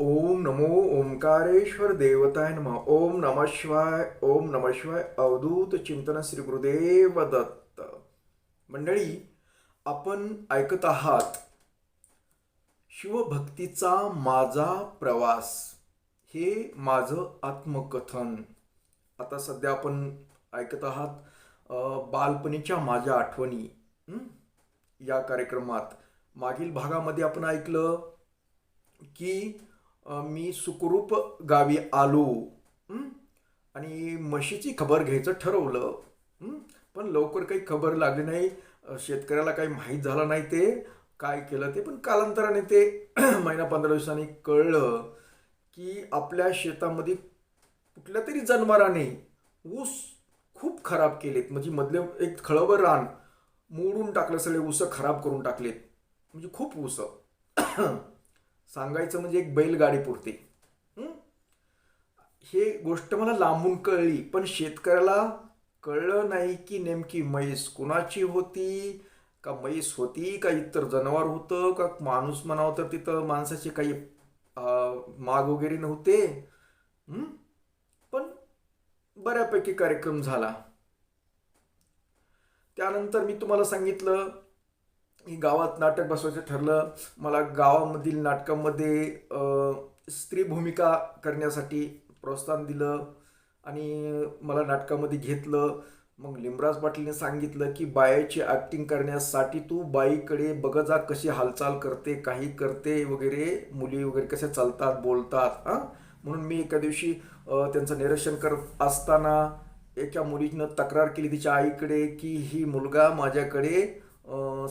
ओम नमो ओंकारेश्वर देवताय नम। ओम नम शिवाय ओम नम शिवाय अवधूत चिंतन श्री गुरुदेव दत्त। मंडळी आपण ऐकत आहात शिवभक्तीचा माझा प्रवास. हे माझं आत्मकथन. आता सध्या आपण ऐकत आहात बालपणीच्या माझ्या आठवणी. या कार्यक्रमात मागील भागामध्ये आपण ऐकलं की मी सुखरूप गावी आलो आणि म्हशीची खबर घ्यायचं ठरवलं पण लवकर काही खबर लागली नाही. शेतकऱ्याला काही माहीत झालं नाही ते काय केलं ते पण कालांतराने ते महिना पंधरा दिवसांनी कळलं की आपल्या शेतामध्ये कुठल्या तरी जनावराने ऊस खूप खराब केलेत. म्हणजे मधले एक खळबर रान मोडून टाकलं सगळे ऊस खराब करून टाकलेत. म्हणजे खूप ऊस. सांगायचं म्हणजे एक बैलगाडी पुरते. हे? गोष्ट मला लांबून कळली पण शेतकऱ्याला कळलं नाही की नेमकी म्हैस कुणाची होती का म्हैस होती का इतर जनावर होतं का माणूस म्हणावं तर तिथं माणसाचे काही अं, माग वगैरे नव्हते. पण बऱ्यापैकी कार्यक्रम झाला. त्यानंतर मी तुम्हाला सांगितलं मी गावात नाटक बसवायचं ठरलं. मला गावामधील नाटकामध्ये स्त्री भूमिका करण्यासाठी प्रोत्साहन दिलं आणि मला नाटकामध्ये घेतलं. मग लिमराज पाटीलने सांगितलं की बायाची ॲक्टिंग करण्यासाठी तू बाईकडे बघ जा कशी हालचाल करते काही करते वगैरे मुली वगैरे कशा चालतात बोलतात हां? म्हणून मी एका दिवशी त्यांचं निरीक्षण करत असताना एका मुलीनं तक्रार केली तिच्या आईकडे की ही मुलगा माझ्याकडे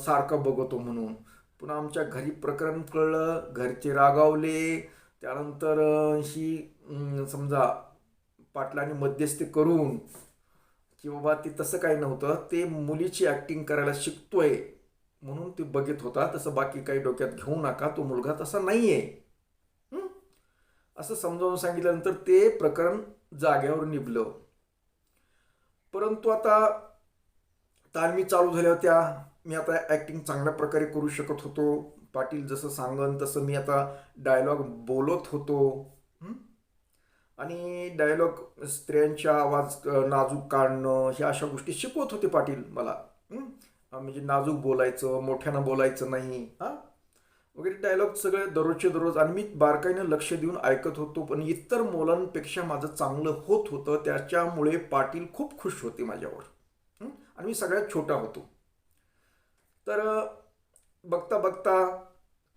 सारखा बघतो म्हणून. पुन्हा आमच्या घरी प्रकरण कळलं घरचे रागावले. त्यानंतर ही समजा पाटलांनी मध्यस्थी करून की बाबा ते तसं काही नव्हतं ते मुलीची ॲक्टिंग करायला शिकतोय म्हणून ते बघत होता. तसं बाकी काही डोक्यात घेऊ नका तो मुलगा तसा नाही आहे असं समजावून सांगितल्यानंतर ते प्रकरण जाग्यावर निभलं. परंतु आता तालमी चालू झाल्या होत्या. मी आता ॲक्टिंग चांगल्या प्रकारे करू शकत होतो. पाटील जसं सांगन तसं मी आता डायलॉग बोलत होतो. आणि डायलॉग स्त्रियांच्या आवाज नाजूक काढणं ह्या अशा गोष्टी शिकवत होते पाटील मला. म्हणजे नाजूक बोलायचं मोठ्यानं बोलायचं नाही. हां? वगैरे डायलॉग सगळे दररोजचे दररोज आणि मी बारकाईनं लक्ष देऊन ऐकत होतो पण इतर मुलांपेक्षा माझं चांगलं होत होतं. त्याच्यामुळे पाटील खूप खुश होते माझ्यावर. आणि मी सगळ्यात छोटा होतो. तर बघता बघता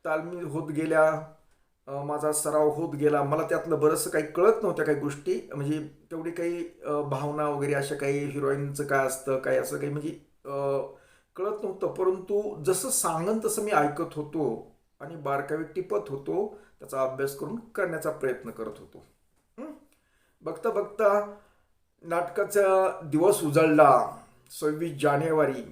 तालमी होत गेल्या माझा सराव होत गेला. मला त्यातलं बरंचसं काही कळत नव्हत्या काही गोष्टी. म्हणजे तेवढी काही भावना वगैरे अशा काही हिरोईनचं काय असतं काय असं काही म्हणजे कळत नव्हतं. परंतु जसं सांगन तसं मी ऐकत होतो आणि बारकावे टिपत होतो त्याचा अभ्यास करून करण्याचा प्रयत्न करत होतो. बघता बघता नाटकाचा दिवस उजळला. सव्वीस जानेवारी.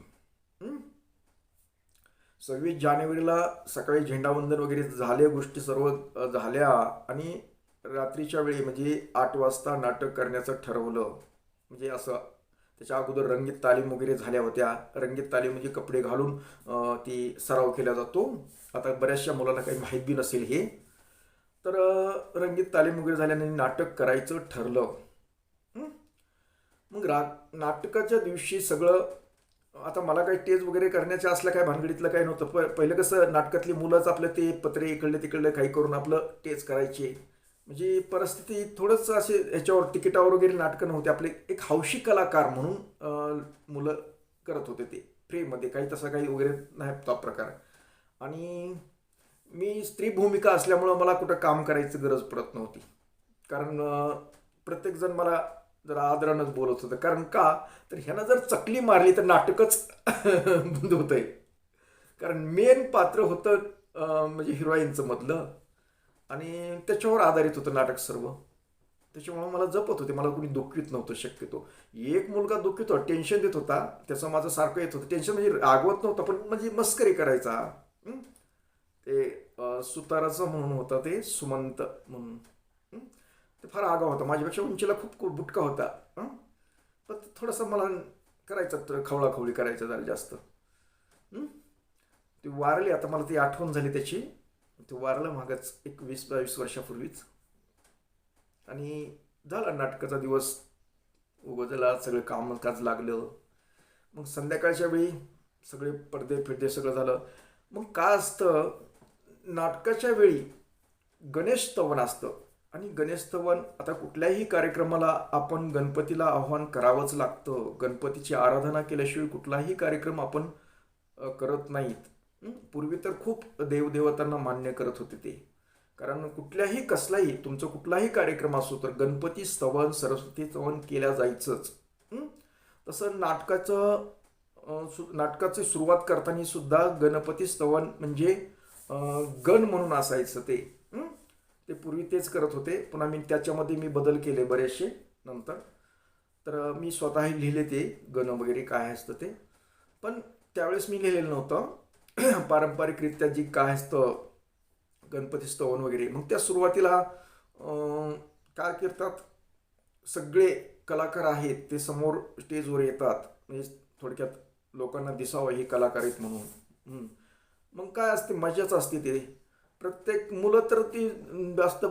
सव्वीस जानेवारीला सकाळी झेंडावंदन वगैरे झाले गोष्टी सर्व झाल्या आणि रात्रीच्या वेळी म्हणजे आठ वाजता नाटक करण्याचं ठरवलं. म्हणजे असं त्याच्या अगोदर रंगीत तालीम वगैरे झाल्या होत्या. रंगीत तालीम म्हणजे कपडे घालून ती सराव केला जातो. आता बऱ्याचशा मुलांना काही माहीत बी नसेल हे. तर रंगीत तालीम वगैरे झाल्याने नाटक करायचं ठरलं. मग रा नाटकाच्या दिवशी सगळं आता मला काही टेज वगैरे करण्याच्या असल्या काय भानगडीतलं काही नव्हतं. प पहिलं कसं नाटकातली मुलंच आपलं ते पत्रे इकडले तिकडले काही करून आपलं टेज करायचे. म्हणजे परिस्थिती थोडंसं असे ह्याच्यावर तिकिटावर वगैरे नाटकं नव्हते. आपले एक हौशी कलाकार म्हणून मुलं करत होते ते. फ्रीमध्ये काही तसं काही वगैरे नाही तो प्रकार. आणि मी स्त्री भूमिका असल्यामुळं मला कुठं काम करायची गरज पडत नव्हती. कारण प्रत्येकजण मला जरा आदरानंच बोलत होतं. कारण का? तर ह्यानं जर चकली मारली तर नाटकच बंद होतंय. कारण मेन पात्र होतं म्हणजे हिरोईनचं मधलं. आणि त्याच्यावर आधारित होतं नाटक सर्व. त्याच्यामुळे मला जपत होते. मला कोणी दुःखीत नव्हतं शक्यतो. एक मुलगा दुःखीत होता टेन्शन देत होता. त्याचं माझं सारखं येत होतं. टेन्शन म्हणजे रागवत नव्हतं पण म्हणजे मस्करी करायचा. ते सुताराचं म्हणून होता ते सुमंत म्हणून. ते फार आगाव होता. माझ्यापेक्षा उंचीला खूप खूप बुटका होता. पण थोडंसं मला करायचं तर खवळाखवळी करायचं जरा जास्त. ती वारली. आता मला ती आठवण झाली त्याची. ते वारलं मागच एक वीस बावीस वर्षापूर्वीच. आणि झाला नाटकाचा दिवस. उगवला सगळं कामकाज लागलं. मग संध्याकाळच्या वेळी सगळे पडदे फिरदे सगळं झालं. मग काय असतं? नाटकाच्या वेळी गणेश तवन असतं. आणि गणेशस्तवन आता कुठल्याही कार्यक्रमाला आपण गणपतीला आव्हान करावंच लागतं. गणपतीची आराधना केल्याशिवाय कुठलाही कार्यक्रम आपण करत नाहीत. पूर्वी तर खूप देवदेवतांना मान्य करत होते ते. कारण कुठल्याही कसलाही तुमचा कुठलाही कार्यक्रम असो तर गणपती स्तवन सरस्वती स्तवन केल्या जायचंच. तसं नाटकाचं सु नाटकाची सुरुवात करताना सुद्धा गणपती स्तवन म्हणजे गण म्हणून असायचं ते. ते पूर्वी तेच करत होते. पुन्हा मी त्याच्यामध्ये मी बदल केले बरेचसे नंतर. तर मी स्वतःही लिहिले ते गण वगैरे काय असतं ते. पण त्यावेळेस मी लिहिलेलं नव्हतं. पारंपरिकरित्या जी काय असतं गणपती स्तवन वगैरे मग त्या सुरुवातीला काय करतात सगळे कलाकार आहेत ते समोर स्टेजवर येतात. म्हणजे थोडक्यात लोकांना दिसावं हे कलाकार आहेत म्हणून. मग काय असते मजाच असते ते. प्रत्येक मुलं तर ती जास्त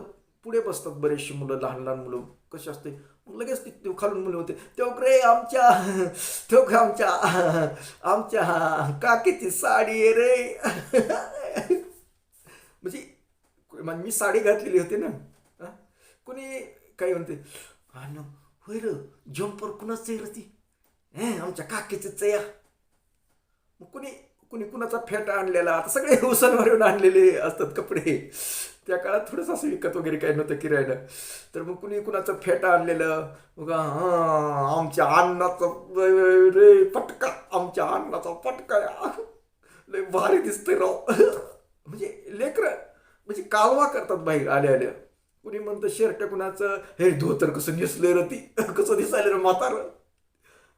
पुढे बसतात बरेचशी मुलं लहान लहान मुलं. कशी असते? लगेच ती ते खालून मुलं होते. तेव्हा रे आमच्या तो आमच्या आमच्या काकीची साडी आहे रे. म्हणजे म्हणजे मी साडी घातलेली होती ना. कोणी काय म्हणते हा होय र जम्पर कुणाच आहे र ती? हे आमच्या काकीचीच आहे. या मग कुणी कुणी कुणाचा फेटा आणलेला आता सगळे उसांवरून आणलेले असतात कपडे. त्या काळात थोडंसं असं विकत वगैरे काही नव्हतं किरायला. तर मग कुणी कुणाचं फेटा आणलेलं मग हां आमच्या अन्नाचं रे पटका आमच्या अन्नाचा पटका लय भारी दिसतंय राव. म्हणजे लेकर म्हणजे कालवा करतात बाहेर आल्या आल्या. कुणी म्हणतं शर्ट कुणाचं? हे धोतर कसं दिसलंय र ती? कसं दिसायला रे म्हातार?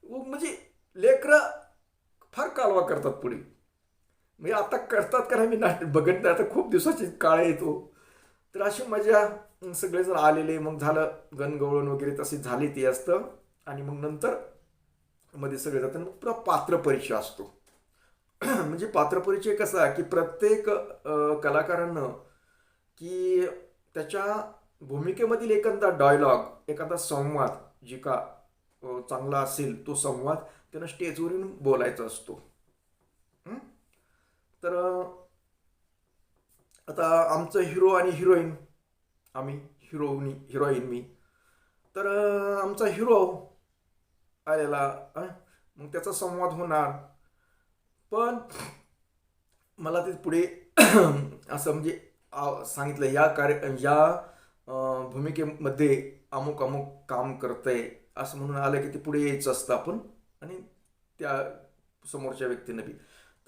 म्हणजे लेकरं फार कालवा करतात पुढे. म्हणजे आता करतात का नाही मी नाही बघत नाही. आता खूप दिवसाची काळ येतो तर अशी मजा सगळेजण आलेले. मग झालं गणगवळण वगैरे तशी झाली ती असतं. आणि मग नंतर मध्ये सगळे जातात मग पुरा पात्र परिचय असतो. म्हणजे पात्र परिचय कसा की प्रत्येक अं, कलाकारानं की त्याच्या भूमिकेमधील एखादा डायलॉग एखादा संवाद जे का चांगला असेल तो संवाद त्यांना स्टेजवरून बोलायचा असतो. तर आता आमचं हिरो आणि हिरोईन आम्ही हिरोनी हिरोईन मी. तर आमचा हिरो आलेला मग त्याचा संवाद होणार. पण मला ते पुढे असं म्हणजे आ- सांगितलं या कार्य या भूमिकेमध्ये अमुक अमुक काम करतंय असं म्हणून आलं की ते पुढे यायचं असतं आपण. आणि त्या समोरच्या व्यक्तीनं बी.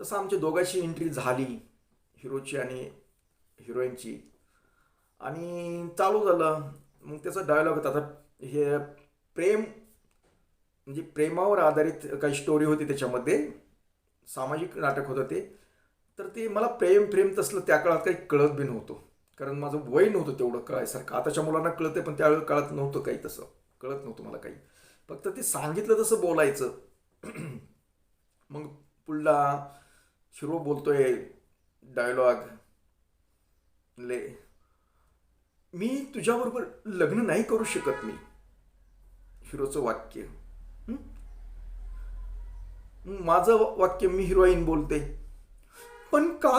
तसं आमच्या दोघांची एंट्री झाली हिरोची आणि हिरोईनची आणि चालू झालं. मग त्याचा डायलॉग होता. आता हे प्रेम म्हणजे प्रेमावर आधारित काही स्टोरी होती त्याच्यामध्ये. सामाजिक नाटक होतं ते. तर ते मला प्रेम प्रेम तसलं त्या काळात काही कळत बी नव्हतं. कारण माझं वय नव्हतं तेवढं कळायसारखं. आताच्या मुलांना कळतंय पण त्यावेळी काळात नव्हतं काही तसं. कळत नव्हतं मला काही. फक्त ते सांगितलं तसं बोलायचं. मग पुढला शिरो बोलतोय डायलॉग ले. मी तुझ्याबरोबर लग्न नाही करू शकत मी. हिरोचं वाक्य. माझं वाक्य मी हिरोईन बोलते. पण का?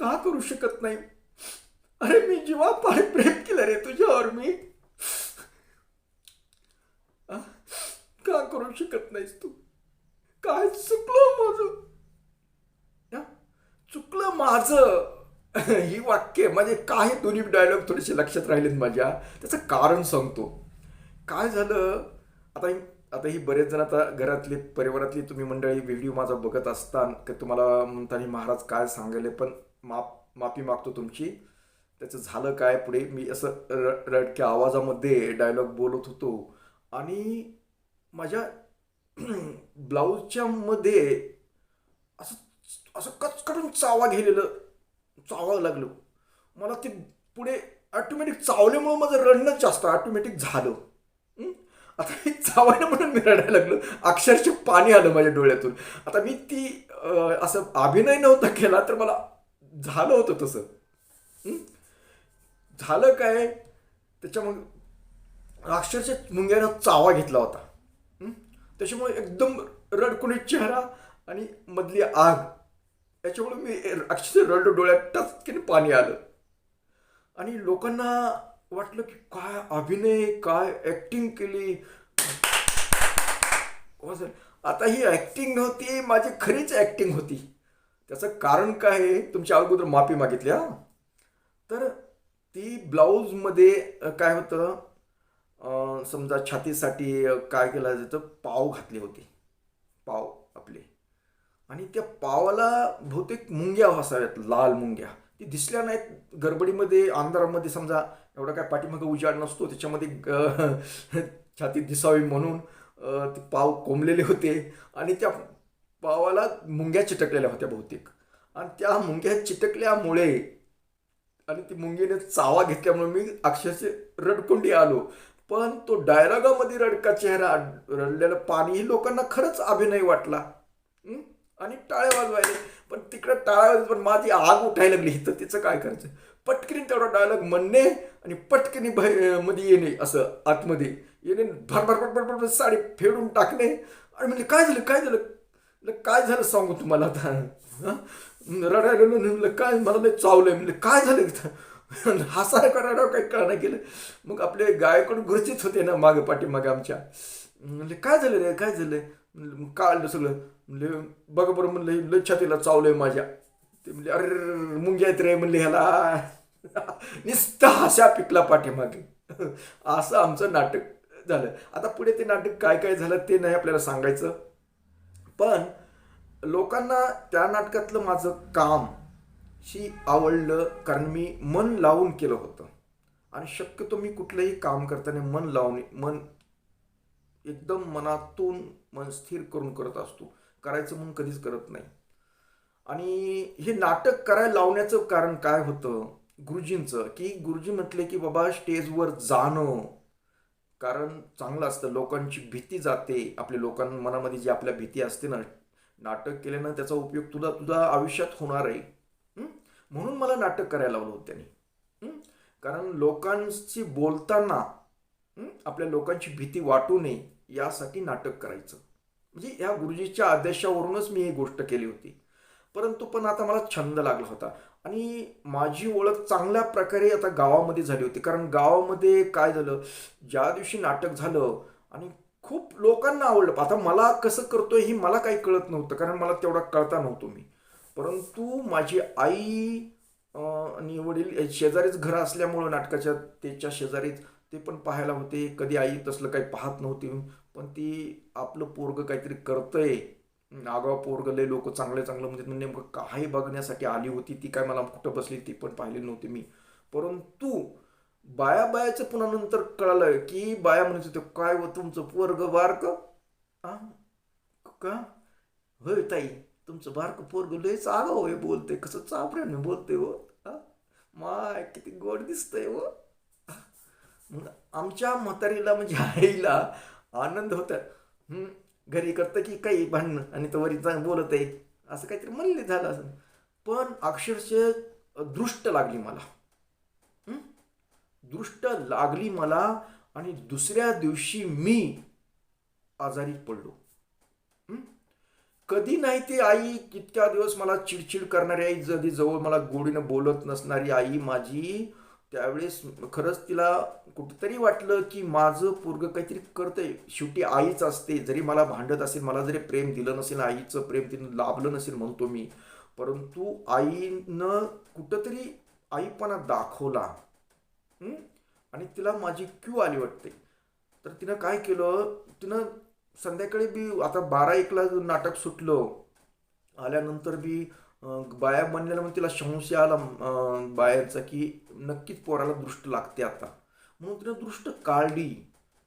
का करू शकत नाही? अरे मी जीवापाड प्रेम केलं रे तुझ्यावर मी. का करू शकत नाहीस तू? काय चुकलो माझं हा? चुकलं माझं ही वाक्य म्हणजे काही दोन्ही डायलॉग थोडेसे लक्षात राहिलेत माझ्या. त्याचं कारण सांगतो. काय झालं? आता ही आता ही बरेच जण आता घरातली परिवारातली तुम्ही मंडळी व्हिडिओ माझा बघत असता की तुम्हाला म्हणताना महाराज काय सांगायले पण माप माफी मागतो तुमची. त्याचं झालं काय पुढे? मी असं र रडक्या आवाजामध्ये डायलॉग बोलत होतो. आणि माझ्या ब्लाऊजच्या मध्ये असं असं कचकटून चावा गेलेलं चावावं लागलं. मला ते पुढे ऑटोमॅटिक चावल्यामुळं माझं रडणंच जास्त ऑटोमॅटिक झालं. आता मी चावायला म्हणून मी रडायला लागलो. अक्षरशः पाणी आलं माझ्या डोळ्यातून. आता मी ती असं अभिनय नव्हता केला तर मला झालं होतं तसं. झालं काय? त्याच्यामुळे अक्षरशः मुंग्यानं चावा घेतला होता. त्याच्यामुळे एकदम रडकुणी चेहरा आणि मधली आग. त्याच्यामुळे मी अक्षरशः रडलो डोळ्यात टचकीने पाणी आलं. आणि लोकांना वाटलं की काय अभिनय काय ॲक्टिंग केली. आता ही ॲक्टिंग नव्हती माझी खरीच ॲक्टिंग होती. त्याचं कारण काय आहे? तुमच्या अगोदर माफी मागितली हा? तर ती ब्लाऊजमध्ये काय होतं? समजा छातीसाठी काय केलं जातं? पाव घातले होते. पाव आपले. आणि त्या पावाला बहुतेक मुंग्या असाव्यात लाल मुंग्या. ती दिसल्या नाहीत गडबडीमध्ये अंधारामध्ये. समजा एवढा काय पाठीमागे उजाड नसतो त्याच्यामध्ये अ, छाती दिसावी म्हणून ते पाव कोंबलेले होते आणि त्या पावाला मुंग्या चिटकलेल्या होत्या बहुतेक. आणि त्या मुंग्या चिटकल्यामुळे आणि ती मुंगीने चावा घेतल्यामुळे मी अक्षरशः रडकुंडी आलो. पण तो डायलॉगामध्ये रडका चेहरा रडलेलं पाणी लोकांना खरंच अभिनय वाटला. आणि टाळे वाजवायले पण तिकडे टाळ्या पण माझी आग उठायला लागली. तर तिचं काय करायचं? पटकनी तेवढा डायलॉग म्हणणे आणि पटकनी भयमध्ये येणे असं आतमध्ये. येणे भर भरभर भर साडी फेडून टाकणे. आणि म्हणजे काय झालं? काय झालं? काय झालं सांगू तुम्हाला आता? रडायला म्हणलं काय? मला नाही चावलंय. म्हणलं काय झालं इथं? हसाय का काही कळणं गेलं. मग आपले गायकडून गुरचित होते ना मागे पाठीमागे आमच्या. म्हणले काय झालं रे? काय झालं? म्हणलं मग काढलं सगळं. म्हणले बघा बरं म्हणलं लय छातीला चावलंय माझ्या. ते म्हणले अरे रे रे रे, मुंग्या रे म्हणले ह्याला. नुसतं हशा पिकला पाठीमागे. असं आमचं नाटक झालं. आता पुढे ते नाटक काय काय झालं ते नाही आपल्याला सांगायचं. पण लोकांना त्या नाटकातलं माझं काम शी आवडलं कारण मी मन लावून केलं होतं. आणि शक्यतो मी कुठलंही काम करताना मन लावून मन एकदम मनातून मन स्थिर करून करत असतो. करायचं म्हणून कधीच करत नाही. आणि हे नाटक करायला लावण्याचं कारण काय होतं? गुरुजींचं. की गुरुजी म्हटले की बाबा स्टेजवर जाणं. कारण चांगलं असतं. लोकांची भीती जाते. आपल्या लोकां मनामध्ये जी आपल्या भीती असते ना नाटक केल्यानं त्याचा उपयोग तुला तुझ्या आयुष्यात होणार आहे. म्हणून मला नाटक करायला लावलं होतं त्यांनी. कारण लोकांशी बोलताना आपल्या लोकांची भीती वाटू नये यासाठी नाटक करायचं. म्हणजे या गुरुजीच्या आदेशावरूनच मी ही गोष्ट केली होती. परंतु पण आता मला छंद लागला होता. आणि माझी ओळख चांगल्या प्रकारे आता गावामध्ये झाली होती. कारण गावामध्ये काय झालं? ज्या दिवशी नाटक झालं आणि खूप लोकांना आवडलं. आता मला कसं करतोय ही मला काही कळत नव्हतं. कारण मला तेवढा कळता नव्हतो मी. परंतु माझी आई आणि वडील शेजारीच घर असल्यामुळं नाटकाच्या त्याच्या शेजारीच ते पण पाहायला होते. कधी आई तसलं काही पाहत नव्हती. पण ती आपलं पोरग काहीतरी करतंय. आगाव पोरग लय लोक चांगले चांगलं म्हणजे नेमकं काही बघण्यासाठी आली होती ती काय मला कुठं बसली ती पण पाहिली नव्हती मी. परंतु बाया बायाचं पुन्हा नंतर कळालं की बाया म्हणत होते काय व तुमचं पोरग बारक? आ? का? होय ताई तुमचं बारक पोरग लयच आगाव होय बोलते कसं चापऱ्याने बोलते हो? माय किती गोड दिसतंय हो? मग आमच्या म्हातारीला म्हणजे आईला आनंद होतं. घरी करतं की काही भांडणं आणि तो वरी बोलत आहे. असं काहीतरी म्हणले झालं असं. पण अक्षरशः दृष्ट लागली मला. दृष्ट लागली मला आणि दुसऱ्या दिवशी मी आजारी पडलो. कधी नाही ती आई कितक्या दिवस मला चिडचिड करणारी आई जधी जवळ मला गोडीनं बोलत नसणारी आई माझी त्यावेळेस खरंच तिला कुठंतरी वाटलं की माझं पोरग काहीतरी करतंय. शेवटी आईच असते. जरी मला भांडत असेल मला जरी प्रेम दिलं नसेल आईचं प्रेम तिनं लाभलं नसेल म्हणतो मी. परंतु आईनं कुठंतरी आईपणा दाखवला. आणि तिला माझी क्यू आली वाटते. तर तिनं काय केलं? तिनं संध्याकाळी बी आता बारा एकला नाटक सुटलं. आल्यानंतर बी बाया बनलेला मग तिला संशय आला बायाचा की नक्कीच पोराला दृष्ट लागते आता. म्हणून तिने दृष्ट काढली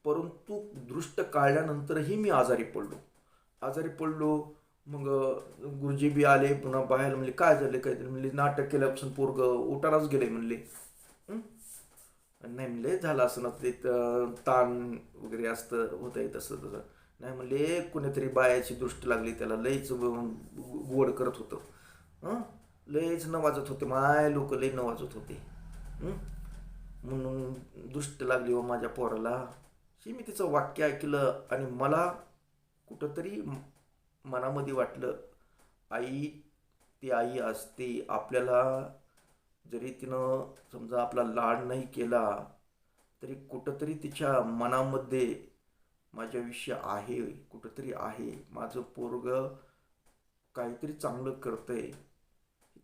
परंतु दृष्ट काढल्यानंतरही मी आजारी पडलो. आजारी पडलो मग गुरुजी बी आले पुन्हा बाहेर म्हणले काय झाले? काय म्हणले नाटक केल्यापासून पोरग उठाराच गेले म्हणले. नाही म्हणले झालं असं ना ते ताण वगैरे असतं होतंय तसं तसं. नाही म्हणले कुणीतरी बायाची दृष्टी लागली त्याला लईच गोड करत होतं. लयच न वाजत होते माय लोक लय न वाजत होते. म्हणून दुष्ट लागली हो माझ्या पोराला. हे मी तिचं वाक्य ऐकलं आणि मला कुठंतरी मनामध्ये वाटलं आई ती आई असते आपल्याला जरी तिनं समजा आपला लाड नाही केला तरी कुठंतरी तिच्या मनामध्ये माझ्याविषयी आहे कुठंतरी आहे. माझं पोरग काहीतरी चांगलं करतंय.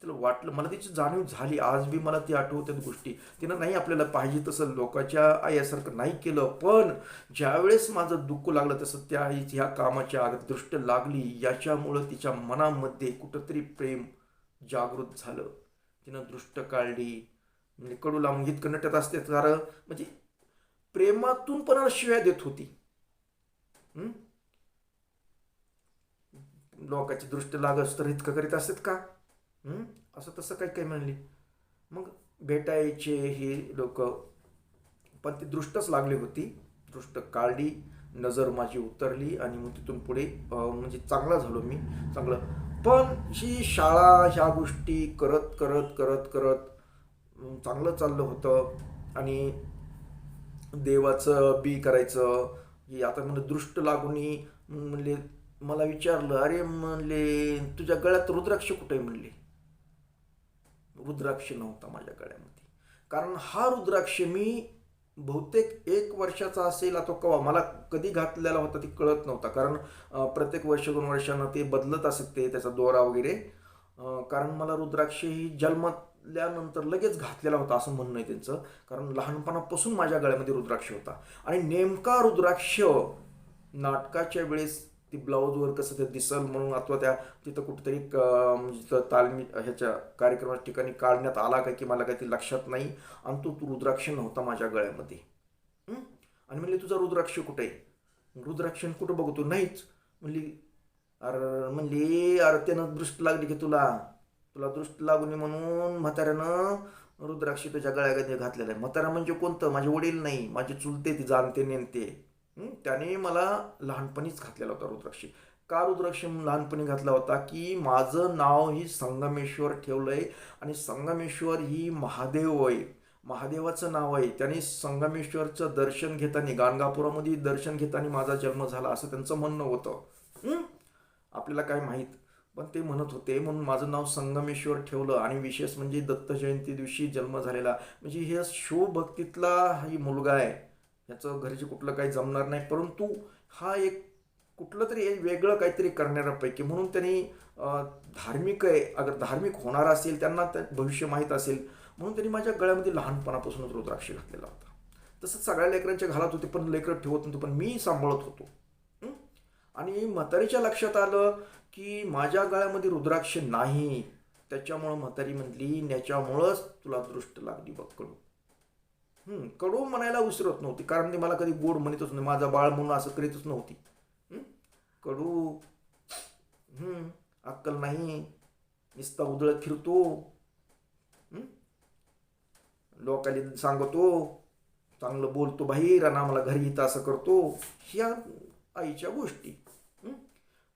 तिला वाटलं मला तिची जाणीव झाली. आज बी मला ती आठवतात गोष्टी. तिनं नाही आपल्याला पाहिजे तसं लोकांच्या आयासारखं नाही केलं पण ज्यावेळेस माझं दुःख लागलं तसं त्या आईची ह्या कामाच्या दृष्ट लागली. याच्यामुळं तिच्या मनामध्ये कुठंतरी प्रेम जागृत झालं. तिनं दृष्ट काढली. म्हणजे कडू लावून इतकं नटत असते कारण म्हणजे प्रेमातून पण शिव्या देत होती. लोकांची दृष्ट लागत तर इतकं करीत असतात का? असं तसं काही काही म्हणली. मग भेटायचे हे लोक पण ती दृष्टच लागली होती. दृष्ट काढली नजर माझी उतरली आणि मग तिथून पुढे म्हणजे चांगला झालो मी. चांगलं. पण ही शाळा ह्या गोष्टी करत करत करत करत चांगलं चाललं होतं. आणि देवाचं बी करायचं की आता म्हणजे दृष्ट लागून म्हणले मला विचारलं अरे म्हणले तुझ्या गळ्यात रुद्राक्ष कुठे म्हणले. रुद्राक्ष नव्हता माझ्या गळ्यामध्ये. कारण हा रुद्राक्ष मी बहुतेक एक वर्षाचा असेल आता कवा मला कधी घातलेला होता ते कळत नव्हता. कारण प्रत्येक वर्ष दोन वर्षांना ते बदलत असत ते त्याचा दोरा वगैरे. कारण मला रुद्राक्ष ही जन्मल्यानंतर लगेच घातलेला होता असं म्हणणं आहे त्यांचं. कारण लहानपणापासून माझ्या गळ्यामध्ये रुद्राक्ष होता. आणि नेमका रुद्राक्ष नाटकाच्या वेळेस ती ब्लाऊजवर कसं ते दिसल म्हणून अथवा त्या तिथं कुठेतरी क- म्हणजे तिथं तालमी ह्याच्या कार्यक्रमाच्या ठिकाणी काढण्यात आला का की मला काही ते लक्षात नाही. आणि तो तू रुद्राक्ष नव्हता माझ्या गळ्यामध्ये. आणि म्हणले तुझा रुद्राक्ष कुठे आहे? रुद्राक्ष कुठं बघतो नाहीच. म्हणली अरे म्हणली अरे त्यानं दृष्ट लागली की तुला. तुला दृष्ट लागू नये म्हणून म्हाताऱ्यानं रुद्राक्ष तुझ्या गळ्यामध्ये घातलेलं आहे. म्हातारा म्हणजे कोणतं? माझे वडील नाही. माझे चुलते ती जाणते नेमते त्याने मला लहानपणीच घातलेला होता रुद्राक्षी. का रुद्राक्ष लहानपणी घातला होता? की माझं नाव ही संगमेश्वर ठेवलं आहे आणि संगमेश्वर ही महादेव आहे. महादेवाचं नाव आहे. त्याने संगमेश्वरचं दर्शन घेताना गाणगापुरामध्ये दर्शन घेताना माझा जन्म झाला असं त्यांचं म्हणणं होतं. आपल्याला काय माहीत? पण ते म्हणत होते म्हणून माझं नाव संगमेश्वर ठेवलं आणि विशेष म्हणजे दत्त जयंती दिवशी जन्म झालेला. म्हणजे हे शिवभक्तीतला ही मुलगा आहे. त्याचं घरचे कुठलं काही जमणार नाही. परंतु हा एक कुठलं तरी वेगळं काहीतरी करणाऱ्यापैकी म्हणून त्यांनी धार्मिक आहे. अगर धार्मिक होणार असेल त्यांना त्या भविष्य माहीत असेल म्हणून त्यांनी माझ्या गळ्यामध्ये लहानपणापासूनच रुद्राक्ष घातलेला होता. तसंच सगळ्या लेकरांच्या घालत होते पण लेकरं ठेवत नव्हते पण मी सांभाळत होतो. आणि म्हातारीच्या लक्षात आलं की माझ्या गळ्यामध्ये रुद्राक्ष नाही. त्याच्यामुळं म्हातारी म्हटली त्याच्यामुळंच तुला दृष्ट लागली बघ कडू म्हणायला विसरत नव्हती कारण ती मला कधी गोड म्हणतच नाही माझा बाळ म्हणून असं करीतच नव्हती. कडू अक्कल नाही नुसता उधळत फिरतो. लोकांनी सांगतो चांगलं बोलतो बाहेर आणि आम्हाला घरी इथं असं करतो ह्या आईच्या गोष्टी.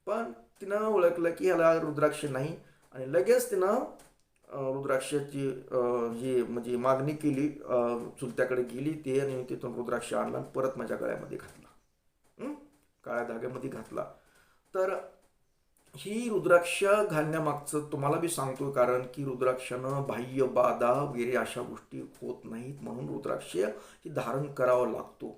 पण तिनं ओळखलं की ह्याला रुद्राक्ष नाही आणि लगेच तिनं रुद्राक्षाची अं, म्हणजे मागणी केली चुलत्याकडे गेली ते आणि तिथून रुद्राक्ष आणला आणि परत माझ्या गळ्यामध्ये घातला. काळ्या धाग्यामध्ये घातला. तर ही रुद्राक्ष घालण्यामागचं तुम्हाला बी सांगतो कारण की रुद्राक्षानं बाह्य बाधा वगैरे अशा गोष्टी होत नाहीत म्हणून रुद्राक्ष ही धारण करावं लागतो.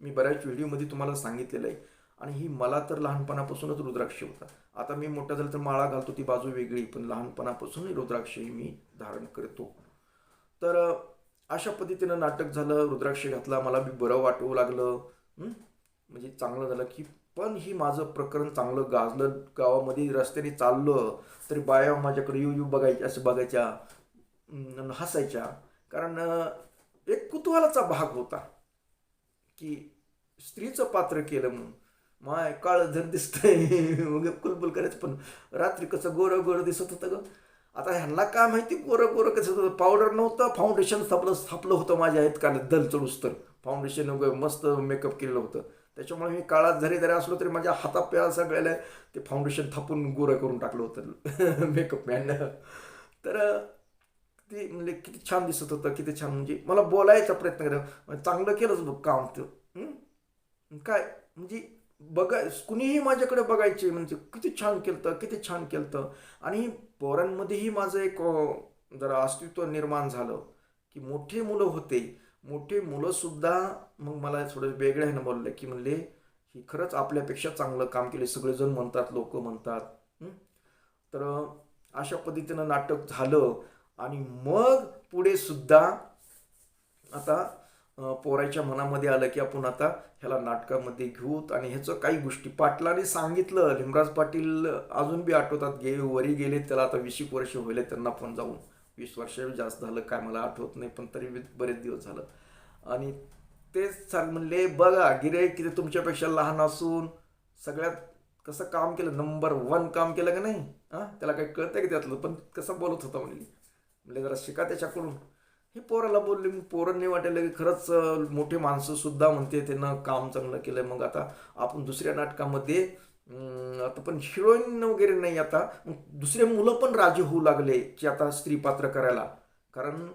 मी बऱ्याच व्हिडिओमध्ये तुम्हाला सांगितलेलं आहे. आणि ही मला तर लहानपणापासूनच रुद्राक्ष होता. आता मी मोठा झालं तर माळा घालतो ती बाजू वेगळी पण लहानपणापासून रुद्राक्ष ही मी धारण करतो. तर अशा पद्धतीनं नाटक झालं रुद्राक्ष घातला मला बी बरं वाटू लागलं. म्हणजे चांगलं झालं की पण ही माझं प्रकरण चांगलं गाजलं गावामध्ये रस्त्याने चाललं तरी बाया माझ्याकडे येऊ येऊ बघायच्या असं बघायच्या हसायच्या. कारण एक कुतूहलाचा भाग होता की स्त्रीचं पात्र केलं म्हणून. माय काळ जर दिसतंय. मग कुलबुल करायचं पण रात्री कसं गोरं गोरं दिसत होतं ग. आता ह्यांना काय माहिती गोरं गोरं कसं होतं. पावडर नव्हतं फाउंडेशन स्थापलं स्थापलं होतं माझ्या आहेत का दल चढूस तर. फाउंडेशन वगैरे मस्त मेकअप केलेलं होतं. त्याच्यामुळे मी काळात जरी जरी असलो तरी माझ्या हातात सगळ्याला ते फाउंडेशन थापून गोरं करून टाकलं होतं. मेकअप मॅननं तर ते म्हणजे किती छान दिसत होतं किती छान. म्हणजे मला बोलायचा प्रयत्न करा चांगलं केलंच बघ काम ते. काय? म्हणजे बघाय कुणीही माझ्याकडे बघायचे म्हणजे किती छान केलं किती छान केलं आणि पोरांमध्येही माझं एक जरा अस्तित्व निर्माण झालं की मोठे मुलं होते. मोठे मुलंसुद्धा मग मला थोडं वेगळ्या ह्यानं बोललं की म्हणले ही खरंच आपल्यापेक्षा चांगलं काम केले सगळेजण म्हणतात लोक म्हणतात. तर अशा पद्धतीनं नाटक झालं. आणि मग पुढे सुद्धा आता पोराच्या मनामध्ये आलं की आपण आता ह्याला नाटकामध्ये घेऊत आणि ह्याचं काही गोष्टी पाटलाने सांगितलं. लिमराज पाटील अजून बी आठवतात गे वरी गेले त्याला आता वीस एक वर्ष होईल त्यांना पण जाऊन वीस वर्ष जास्त झालं काय मला आठवत नाही पण तरी बरेच दिवस झालं. आणि तेच सांग म्हणले बघा गिरे किती तुमच्यापेक्षा लहान असून सगळ्यात कसं काम केलं नंबर वन काम केलं का नाही? हां? त्याला काही कळतं की त्यातलं? पण कसं बोलत होता म्हणले म्हणजे जरा शिका त्याच्याकडून. हे पोराला बोलले मग पोरांनी वाटायला की खरंच मोठे माणसं सुद्धा म्हणते त्यांना काम चांगलं केलंय. मग आता आपण दुसऱ्या नाटकामध्ये आता पण हिरोईन वगैरे नाही आता. दुसरे मुलं पण राजी होऊ लागले की आता स्त्री पात्र करायला. कारण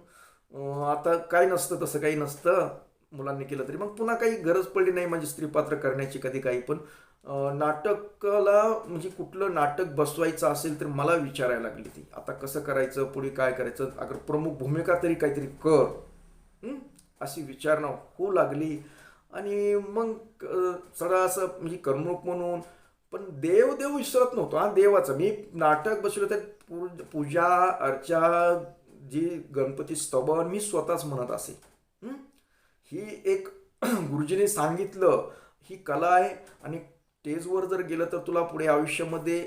आता काय नसतं तसं काही नसतं. मुलांनी केलं तरी. मग पुन्हा काही गरज पडली नाही म्हणजे स्त्री पात्र करण्याची कधी काही पण नाटकाला म्हणजे कुठलं नाटक बसवायचं असेल तर मला विचारायला लागली ती. आता कसं करायचं पुढे काय करायचं? अगर प्रमुख भूमिका तरी काहीतरी कर. अशी विचारणा होऊ लागली. आणि मग सगळं असं म्हणजे करमणूक म्हणून पण देव देव विसरत नव्हतो. हा देवाचं. मी नाटक बसवलं तर पू- पूजा अर्चा जी गणपती स्तवन मी स्वतःच म्हणत असे. ही एक गुरुजीने सांगितलं ही कला आहे आणि स्टेजवर जर गेलं तर तुला पुढे आयुष्यामध्ये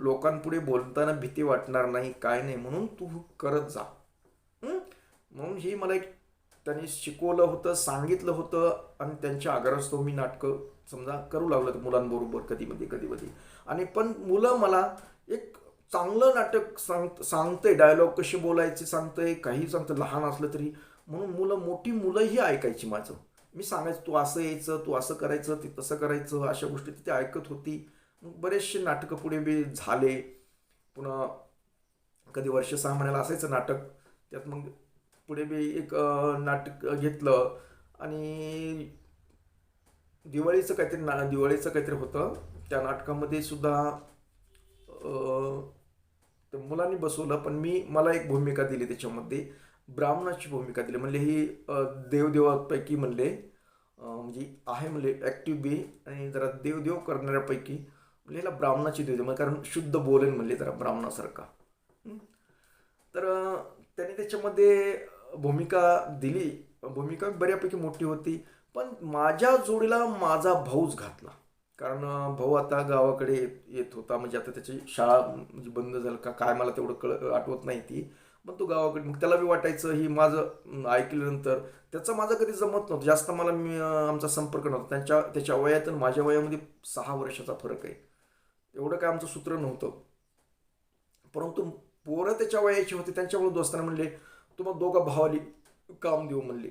लोकांपुढे बोलताना भीती वाटणार नाही काय नाही म्हणून तू करत जा. म्हणून ही मला एक त्यांनी शिकवलं होतं सांगितलं होतं आणि त्यांच्या आग्रहास्तव मी नाटकं समजा करू लागलं मुलांबरोबर कधी मध्ये कधी आणि पण मुलं मला एक चांगलं नाटक सांग सांगतंय डायलॉग कसे बोलायचे सांगतंय काही सांगतं लहान असलं तरी म्हणून मुलं मोठी मुलंही ऐकायची माझं. मी सांगायचं तू असं यायचं तू असं करायचं ते तसं करायचं अशा गोष्टी तिथे ऐकत होती. मग बरेचसे नाटकं पुढे बी झाले. पुन्हा कधी वर्ष सहा महिन्याला असायचं नाटक. त्यात मग पुढे बी एक नाटक घेतलं. आणि दिवाळीचं काहीतरी ना दिवाळीचं काहीतरी होतं. त्या नाटकामध्ये सुद्धा मुलांनी बसवलं. पण मी मला एक भूमिका दिली त्याच्यामध्ये. ब्राह्मणाची भूमिका दिली. म्हणले ही देवदेवापैकी म्हणले म्हणजे आहे म्हणले ॲक्टिव्ह बी आणि जरा देवदेव करणाऱ्यापैकी म्हणजे ह्याला ब्राह्मणाची देव म्हणजे कारण शुद्ध बोलेन म्हणले जरा ब्राह्मणासारखा. तर त्याने त्यांनी त्याच्यामध्ये भूमिका दिली. भूमिका बऱ्यापैकी मोठी होती. पण माझ्या जोडीला माझा भाऊच घातला. कारण भाऊ आता गावाकडे येत येत होता. म्हणजे आता त्याची शाळा म्हणजे बंद झालं का काय मला तेवढं कळ आठवत नाही ती. पण तो गावाकडे मग त्याला बी वाटायचं ही माझं ऐकल्यानंतर. त्याचं माझं कधी जमत नव्हतं. जास्त मला मी आमचा संपर्क नव्हता. त्यांच्या त्याच्या वयात आणि माझ्या वयामध्ये सहा वर्षाचा फरक आहे. एवढं काय आमचं सूत्र नव्हतं. परंतु पोरं त्याच्या वयाची होती. त्यांच्यामुळे दोस्ताना म्हणले तुम्हाला दोघं भावाली काम देऊ म्हणले.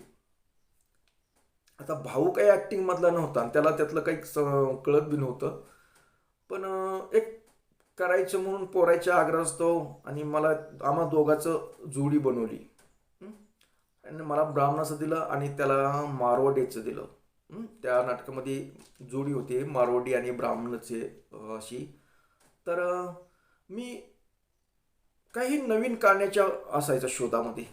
आता भाऊ काही ॲक्टिंगमधला नव्हता. आणि त्याला त्यातलं काही कळत बी नव्हतं. पण एक करायचं म्हणून पोरायच्या आग्रहास्तव आणि मला आम्हा दोघाचं जोडी बनवली. आणि मला ब्राह्मणाचं दिलं आणि त्याला मारवाडीचं दिलं. त्या नाटकामध्ये जोडी होती मारवाडी आणि ब्राह्मणाचे अशी. तर मी काही नवीन काढण्याच्या असायचा शोधामध्ये.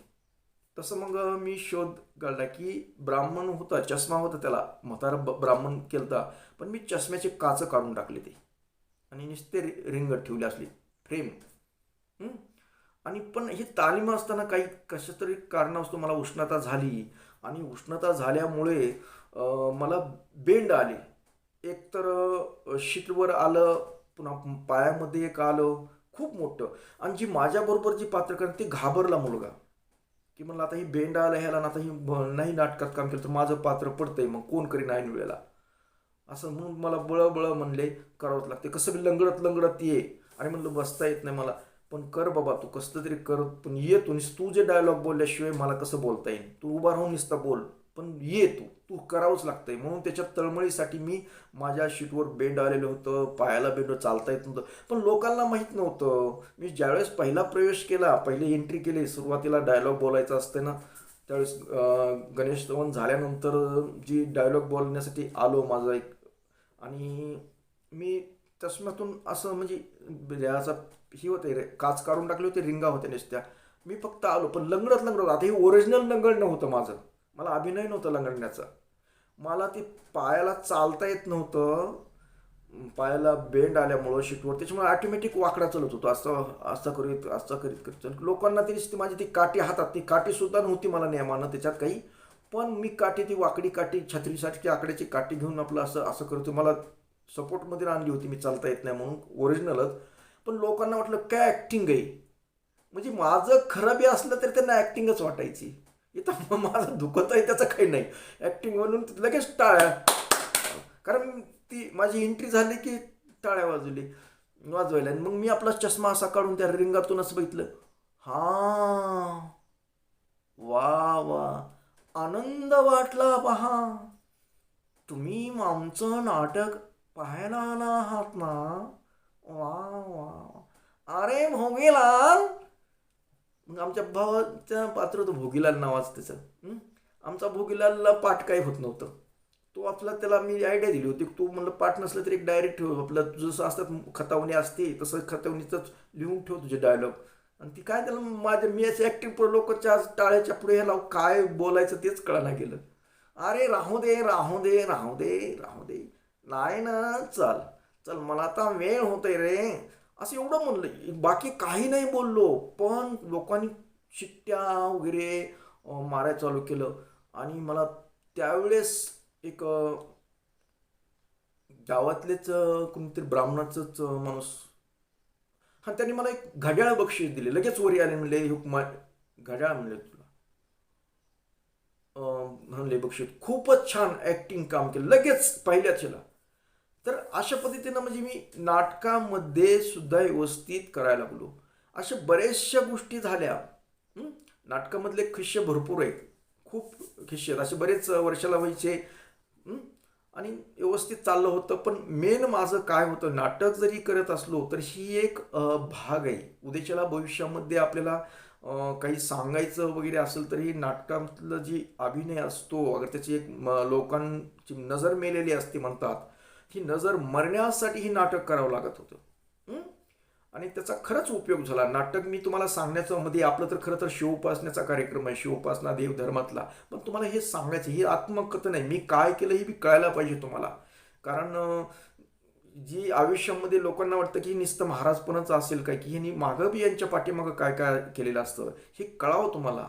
तसं मग मी शोध काढला की ब्राह्मण होता चष्मा होता त्याला. म्हातारा ब- ब्राह्मण केलता पण मी चष्म्याचे काचं काढून टाकले ते. आणि नुसते रि- रिंगत ठेवली असली फ्रेम आणि पण ही तालीम असताना काही कशा तरी कारणास्तव मला उष्णता झाली. आणि उष्णता झाल्यामुळे मला बेंड आले. एक तर शीटवर आलं पुन्हा पायामध्ये एक आलं खूप मोठं. आणि जी माझ्याबरोबर जी पात्र करते ते घाबरला मुलगा. की म्हणलं आता ही बेंड आलं ह्याला ना आता ही नाही नाटकात काम केलं तर माझं पात्र पडतंय मग कोण करीन ऐन वेळेला? असं म्हणून मला बळ बळ म्हणले करावंच लागते. कसं बी लंगडत लंगडत ये. आणि म्हणलं बसता येत नाही मला. पण कर बाबा तू कसं तरी कर. पण ये तू. तू जे डायलॉग बोलल्याशिवाय मला कसं बोलता येईल? तू उभा राहून नुसता बोल. पण ये तू. तू करावंच लागतंय. म्हणून त्याच्या तळमळीसाठी मी माझ्या शीटवर बेंड आलेलं होतं. पायाला बेंड चालता येत नव्हतं. पण लोकांना माहीत नव्हतं. मी ज्यावेळेस पहिला प्रवेश केला पहिले एंट्री केली सुरुवातीला डायलॉग बोलायचं असते ना त्यावेळेस गणेश धवन झाल्यानंतर जी डायलॉग बोलण्यासाठी आलो माझा एक आणि मी चष्म्यातून असं म्हणजे याचा ही होते रे काच काढून टाकले होते रिंगा होत्या नुसत्या. मी फक्त आलो पण लंगडत लंगडत आता हे ओरिजिनल लंगडणं होतं माझं. मला अभिनय नव्हतं लंगडण्याचा. मला ते पायाला चालता येत नव्हतं. पायाला बेंड आल्यामुळं शीटवर त्याच्यामुळे ऑटोमॅटिक वाकडा चालत होतो. असं असं करीत असं करीत करीत. लोकांना ती नुसती माझी ती काठी हातात ती काठीसुद्धा नव्हती मला नियमानं त्याच्यात काही पण मी काठी ती वाकडी काठी छत्रीसाठी आकड्याची काठी घेऊन आपलं असं असं करतो मला सपोर्टमध्ये आणली होती मी चालता येत नाही म्हणून ओरिजिनलच पण लोकांना वाटलं काय ॲक्टिंग आहे? म्हणजे माझं खरं बी असलं तरी त्यांना ॲक्टिंगच वाटायची. इथं माझं दुखत आहे त्याचं काही नाही. ॲक्टिंग म्हणून लगेच टाळ्या. कारण ती माझी एंट्री झाली की टाळ्या वाजवली वाजवायला. आणि मग मी आपला चष्मा असा काढून त्या रिंगातून असं बघितलं. हा. वा वा. आनंद वाटला पहा. तुम्ही आमचं नाटक पाहायला आला आहात ना? वा वा अरे भोगीलाल! मग आमच्या भावाच्या पात्र होतं भोगीलाल नावाचं त्याचं. आमचा भोगीलालला पाठ काही होत नव्हतं. तो आपला त्याला मी आयडिया दिली होती. तू म्हणलं पाठ नसलं तरी एक डायरेक्ट ठेव. आपलं जसं असतात खतावणी असते तसं खतावणीचंच लिहून ठेव तुझे डायलॉग आणि ती काय त्याला माझ्या मी असे ॲक्टिव्ह लोकच्या टाळ्याच्या पुढे ह्याला काय बोलायचं तेच कळायला गेलं. अरे राहू दे राहू दे राहू दे राहू दे. नाही ना चल चल मला आता वेळ होतोय रे. असं एवढं म्हणलं बाकी काही नाही बोललो पण लोकांनी शिट्ट्या वगैरे मारायला चालू केलं. आणि मला त्यावेळेस एक गावातलेच अं, कोणीतरी ब्राह्मणाचंच माणूस आणि त्यांनी मला एक घड्याळ बक्षीस दिले. लगेच वरी आले म्हणले हुकमा घड्याळ म्हणले तुला. म्हणले बक्षीस खूपच छान ॲक्टिंग काम केलं. लगेच पहिल्याच ह्याला तर अशा पद्धतीनं म्हणजे मी नाटकामध्ये सुद्धा व्यवस्थित करायला लागलो. अशा बऱ्याचशा गोष्टी झाल्या. नाटकामधले खिस्से भरपूर आहेत. खूप खिस्से आहेत. असे बरेच वर्षाला व्हायचे. आणि व्यवस्थित चाललं होतं. पण मेन माझं काय होतं नाटक जरी करत असलो तर ही एक भाग आहे. उद्याच्याला भविष्यामध्ये आपल्याला काही सांगायचं वगैरे असेल तर ही नाटकातलं जी अभिनय असतो अगर त्याची एक म- लोकांची नजर मेलेली असते म्हणतात ही नजर मरण्यासाठी ही नाटक करावं लागत होतं. आणि त्याचा खरंच उपयोग झाला. नाटक मी तुम्हाला सांगण्याचं मध्ये आपलं तर खरं तर शिवोपासण्याचा कार्यक्रम आहे. शिवोपासना देव धर्मातला. पण तुम्हाला हे सांगायचं हे आत्मकथन आहे मी काय केलं हे बी कळायला पाहिजे तुम्हाला. कारण जी आयुष्यामध्ये लोकांना वाटतं की नुसतं महाराजपणच असेल काय की ह्यांनी मागं बी यांच्या पाठीमागं काय काय केलेलं असतं हे कळावं तुम्हाला.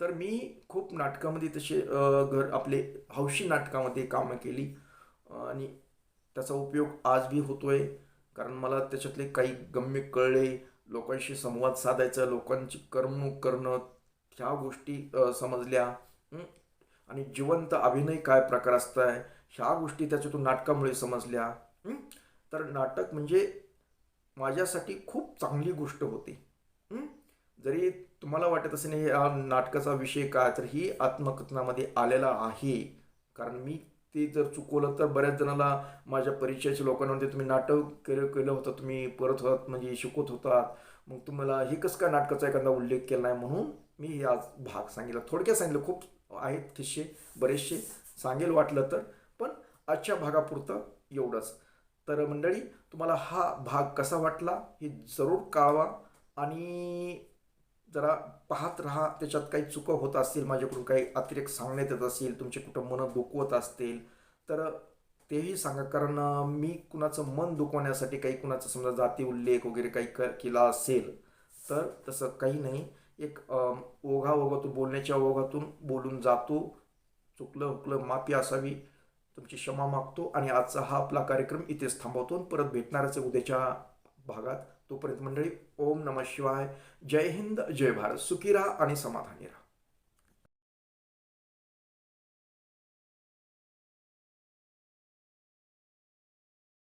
तर मी खूप नाटकामध्ये तसे घर आपले हौशी नाटकामध्ये कामं केली. आणि त्याचा उपयोग आज बी होतोय. कारण मला त्याच्यातले काही गम्य कळले लोकांशी संवाद साधायचा लोकांची करमणूक करणं ह्या गोष्टी समजल्या. आणि जिवंत अभिनय काय प्रकार असताय ह्या गोष्टी त्याच्यातून नाटकामुळे समजल्या. तर नाटक म्हणजे माझ्यासाठी खूप चांगली गोष्ट होती. जरी तुम्हाला वाटत असेल नाही हा नाटकाचा विषय काय? तर ही आत्मकथनामध्ये आलेला आहे. कारण मी ते जर चुकवलं तर बऱ्याच जणाला माझ्या परिचयाच्या लोकांमध्ये तुम्ही नाटक केलं केलं होतं तुम्ही परत होत म्हणजे शिकवत होतात. मग तुम्हाला हे कसं काय नाटकाचा एखादा उल्लेख केला नाही? म्हणून मी हे आज भाग सांगितला. थोडक्यात सांगितलं खूप आहेत किस्से बरेचसे सांगेल वाटलं तर पण आजच्या भागापुरतं एवढंच. तर मंडळी तुम्हाला हा भाग कसा वाटला हे जरूर कळवा आणि जरा पाहत राहा त्याच्यात काही चुका होत असतील माझ्याकडून काही अतिरेक सांगण्यात येत असेल तुमचे कुठं मनं दुखवत असतील तर तेही सांगा. कारण मी कुणाचं मन दुखवण्यासाठी काही कुणाचं समजा जाती उल्लेख वगैरे काही क केला असेल तर तसं काही नाही. एक ओघा ओघातून बोलण्याच्या ओघातून बोलून जातो. चुकलं हुकलं माफी असावी तुमची क्षमा मागतो. आणि आजचा हा आपला कार्यक्रम इथेच थांबवतो. परत भेटणारच उद्याच्या भागात. तोपर्यंत मंडळी ओम नम शिवाय. जय हिंद जय भारत. सुखी राहा आणि समाधानी राहा.